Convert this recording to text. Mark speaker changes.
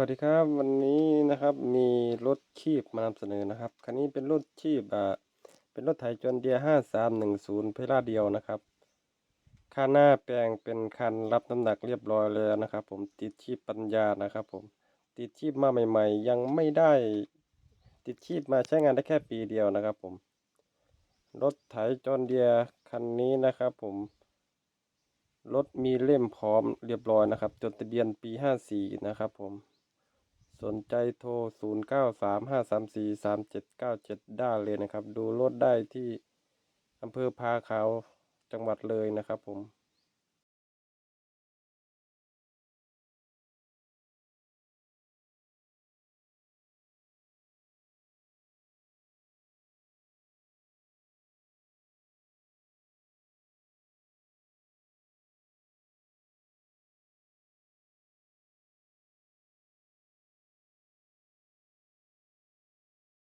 Speaker 1: วัสดีครับวันนี้นะครับมีรถชีพมานำเสนอนะครับคันนี้เป็นรถชีพอ่าเป็นรถไถจนเดียห้าสามหนึ่งศูนย์เพลาเดียวนะครับคันหน้าแปลงเป็นคันรับน้ำหนักเรียบร้อยแล้วนะครับ ผมติดชีพปัญญานะครับ ผมติดชีพมาใหม่ ๆ ยังไม่ได้ติดชีพมาใช้งานได้แค่ปีเดียวนะครับ ผมรถไถจนเดียคันนี้นะครับ ผมรถมีเล่มพร้อมเรียบร้อยนะครับจดทะเบียนปี 54 นะครับผม สนใจโทร 0935343797 ได้เลยนะครับ ดูรถได้ที่อำเภอพาขาวจังหวัดเลยนะครับผม